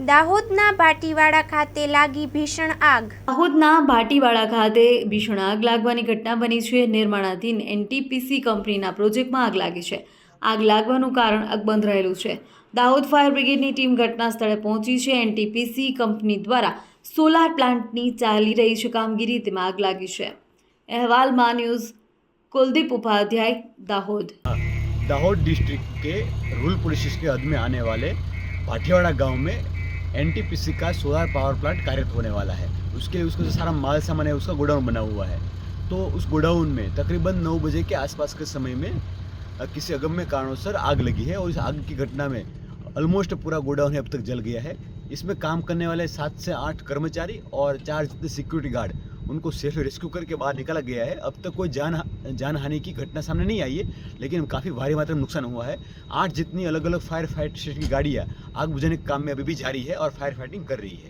દાહોદના ભાટીવાડા ખાતે લાગી ભીષણ આગ દાહોદના ભાટીવાડા ખાતે ભીષણ આગ લાગવાની ઘટના બની છે નિર્માણાધીન એનટીપીસી કંપનીના પ્રોજેક્ટમાં આગ લાગી છે આગ લાગવાનું કારણ અકબંધ રહેલું છે દાહોદ ફાયર બ્રિગેડની ટીમ ઘટના સ્થળે પહોંચી છે એનટીપીસી કંપની દ્વારા સોલાર પ્લાન્ટની ચાલી રહી છે કામગીરી તેમાં આગ લાગી છે અહેવાલમાં ન્યૂઝ કુલદીપ ઉપાધ્યાય દાહોદ दाहोद डिस्ट्रिक्ट के रूल पुलिस के हद में आने वाले भाटियावाड़ा गांव में एनटीपीसी का सोलर पावर प्लांट कार्यरत होने वाला है। उसके लिए उसका जो सारा माल सामान है, उसका गोडाउन बना हुआ है। तो उस गोडाउन में तकरीबन नौ बजे के आसपास के समय में किसी अगम्य कारणों से आग लगी है और इस आग की घटना में ऑलमोस्ट पूरा गोडाउन है अब तक जल गया है। इसमें काम करने वाले सात से आठ कर्मचारी और चार जितने सिक्योरिटी गार्ड उनको सेफ़ रेस्क्यू करके बाहर निकाला गया है। अब तक कोई जान जान हानि की घटना सामने नहीं आई है, लेकिन काफ़ी भारी मात्रा में नुकसान हुआ है। आठ जितनी अलग अलग फायर फाइट की गाड़ियाँ आग बुझाने के काम में अभी भी जारी है और फायर फाइटिंग कर रही है।